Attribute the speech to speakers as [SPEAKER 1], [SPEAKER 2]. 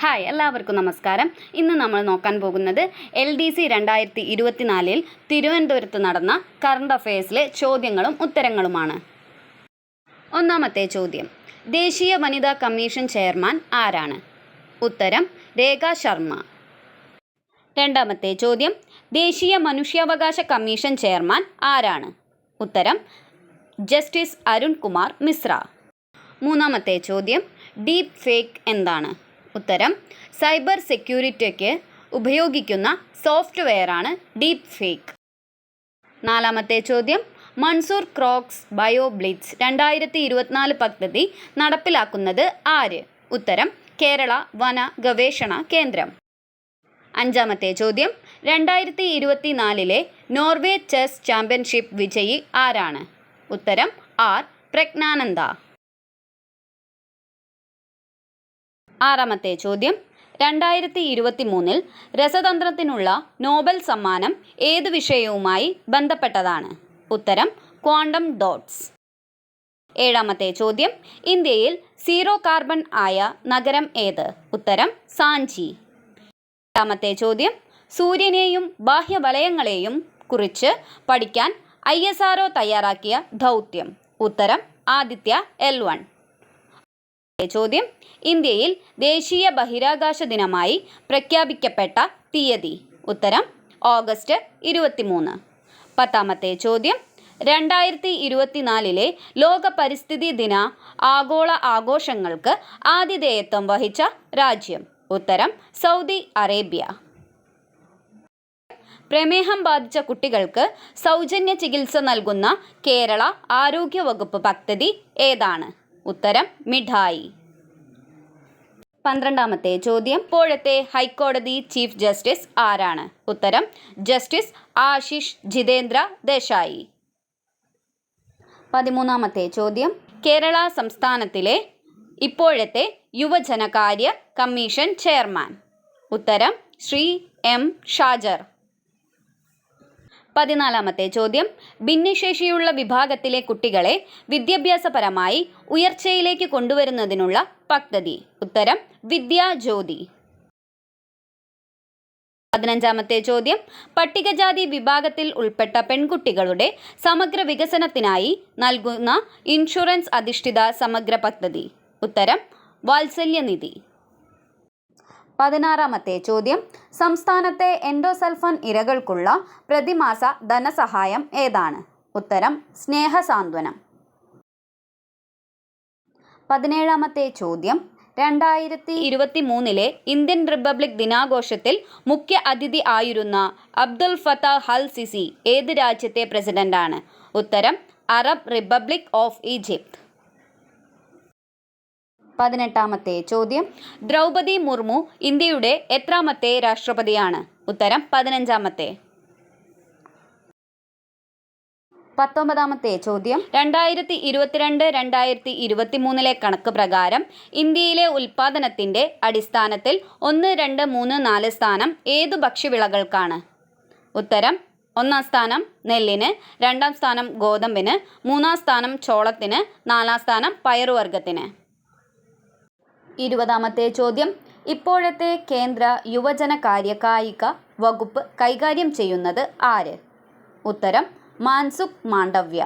[SPEAKER 1] Hi എല്ലാവർക്കും നമസ്കാരം. ഇന്ന് നമ്മൾ നോക്കാൻ പോകുന്നത് എൽ ഡി സി രണ്ടായിരത്തി ഇരുപത്തിനാലിൽ തിരുവനന്തപുരത്ത് നടന്ന കറണ്ട് അഫയേഴ്സിലെ ചോദ്യങ്ങളും ഉത്തരങ്ങളുമാണ്. ഒന്നാമത്തെ ചോദ്യം ദേശീയ വനിതാ കമ്മീഷൻ ചെയർമാൻ ആരാണ്? ഉത്തരം രേഖ ശർമ്മ. രണ്ടാമത്തെ ചോദ്യം ദേശീയ മനുഷ്യാവകാശ കമ്മീഷൻ ചെയർമാൻ ആരാണ്? ഉത്തരം ജസ്റ്റിസ് അരുൺ കുമാർ മിശ്ര. മൂന്നാമത്തെ ചോദ്യം ഡീപ് ഫേക്ക് എന്താണ്? ഉത്തരം സൈബർ സെക്യൂരിറ്റിക്ക് ഉപയോഗിക്കുന്ന സോഫ്റ്റ്വെയറാണ് ഡീപ് ഫേക്ക് നാലാമത്തെ ചോദ്യം മൺസൂർ ക്രോക്സ് ബയോ ബ്ലിറ്റ്സ് രണ്ടായിരത്തി ഇരുപത്തിനാല് പദ്ധതി നടപ്പിലാക്കുന്നത് ആര്? ഉത്തരം കേരള വന ഗവേഷണ കേന്ദ്രം. അഞ്ചാമത്തെ ചോദ്യം രണ്ടായിരത്തി ഇരുപത്തിനാലിലെ നോർവേ ചെസ് ചാമ്പ്യൻഷിപ്പ് വിജയി ആരാണ്? ഉത്തരം ആർ. പ്രജ്ഞാനന്ദ. ആറാമത്തെ ചോദ്യം. രണ്ടായിരത്തി ഇരുപത്തി മൂന്നിൽ രസതന്ത്രത്തിനുള്ള നോബൽ സമ്മാനം ഏത് വിഷയവുമായി ബന്ധപ്പെട്ടതാണ്? ഉത്തരം ക്വാണ്ടം ഡോട്ട്സ്. ഏഴാമത്തെ ചോദ്യം ഇന്ത്യയിൽ സീറോ കാർബൺ ആയ നഗരം ഏത്? ഉത്തരം സാഞ്ചി. എട്ടാമത്തെ ചോദ്യം സൂര്യനെയും ബാഹ്യവലയങ്ങളെയും കുറിച്ച് പഠിക്കാൻ ഐ എസ് ആർ തയ്യാറാക്കിയ ദൗത്യം. ഉത്തരം ആദിത്യ എൽ വൺ. ചോദ്യം. ഇന്ത്യയിൽ ദേശീയ ബഹിരാകാശ ദിനമായി പ്രഖ്യാപിക്കപ്പെട്ട തീയതി. ഉത്തരം ഓഗസ്റ്റ് ഇരുപത്തിമൂന്ന്. പത്താമത്തെ ചോദ്യം. രണ്ടായിരത്തി ഇരുപത്തിനാലിലെ ലോക പരിസ്ഥിതി ദിന ആഗോള ആഘോഷങ്ങൾക്ക് ആതിഥേയത്വം വഹിച്ച രാജ്യം. ഉത്തരം സൗദി അറേബ്യ. പ്രമേഹം ബാധിച്ച കുട്ടികൾക്ക് സൗജന്യ ചികിത്സ നൽകുന്ന കേരള ആരോഗ്യ വകുപ്പ് പദ്ധതി ഏതാണ്? ഉത്തരം മിഠായി. പന്ത്രണ്ടാമത്തെ ചോദ്യം. ഇപ്പോഴത്തെ ഹൈക്കോടതി ചീഫ് ജസ്റ്റിസ് ആരാണ്? ഉത്തരം ജസ്റ്റിസ് ആശിഷ് ജിതേന്ദ്ര ദേശായി. പതിമൂന്നാമത്തെ ചോദ്യം. കേരള സംസ്ഥാനത്തിലെ ഇപ്പോഴത്തെ യുവജനകാര്യ കമ്മീഷൻ ചെയർമാൻ. ഉത്തരം ശ്രീ എം ഷാജർ. പതിനാലാമത്തെ ചോദ്യം. ഭിന്നശേഷിയുള്ള വിഭാഗത്തിലെ കുട്ടികളെ വിദ്യാഭ്യാസപരമായി ഉയർച്ചയിലേക്ക് കൊണ്ടുവരുന്നതിനുള്ള പദ്ധതി. ഉത്തരം വിദ്യാജ്യോതി പതിനഞ്ചാമത്തെ ചോദ്യം. പട്ടികജാതി വിഭാഗത്തിൽ ഉൾപ്പെട്ട പെൺകുട്ടികളുടെ സമഗ്ര വികസനത്തിനായി നൽകുന്ന ഇൻഷുറൻസ് അധിഷ്ഠിത സമഗ്ര പദ്ധതി. ഉത്തരം വാത്സല്യനിധി. പതിനാറാമത്തെ ചോദ്യം. സംസ്ഥാനത്തെ എൻഡോസൽഫൻ ഇരകൾക്കുള്ള പ്രതിമാസ ധനസഹായം ഏതാണ്? ഉത്തരം സ്നേഹസാന്ത്വനം. പതിനേഴാമത്തെ ചോദ്യം. രണ്ടായിരത്തി ഇരുപത്തി മൂന്നിലെ ഇന്ത്യൻ റിപ്പബ്ലിക് ദിനാഘോഷത്തിൽ മുഖ്യ അതിഥി ആയിരുന്ന അബ്ദുൽ ഫത്താഹ് ഹൽ സിസി ഏത് രാജ്യത്തെ പ്രസിഡന്റാണ്? ഉത്തരം അറബ് റിപ്പബ്ലിക് ഓഫ് ഈജിപ്ത്. പതിനെട്ടാമത്തെ ചോദ്യം. ദ്രൗപദി മുർമു ഇന്ത്യയുടെ എത്രാമത്തെ രാഷ്ട്രപതിയാണ്? ഉത്തരം പതിനഞ്ചാമത്തെ. പത്തൊമ്പതാമത്തെ ചോദ്യം. രണ്ടായിരത്തി ഇരുപത്തിരണ്ട് രണ്ടായിരത്തി ഇരുപത്തി മൂന്നിലെ കണക്ക് പ്രകാരം ഇന്ത്യയിലെ ഉൽപാദനത്തിന്റെ അടിസ്ഥാനത്തിൽ ഒന്ന് രണ്ട് മൂന്ന് നാല് സ്ഥാനം ഏതു ഭക്ഷ്യവിളകൾക്കാണ്? ഉത്തരം ഒന്നാം സ്ഥാനം നെല്ലിന് രണ്ടാം സ്ഥാനം ഗോതമ്പിന് മൂന്നാം സ്ഥാനം ചോളത്തിന് നാലാം സ്ഥാനം പയറുവർഗത്തിന് ഇരുപതാമത്തെ ചോദ്യം. ഇപ്പോഴത്തെ കേന്ദ്ര യുവജനകാര്യ കായിക വകുപ്പ് കൈകാര്യം ചെയ്യുന്നത് ആര്? ഉത്തരം മാൻസുഖ് മാണ്ഡവ്യ.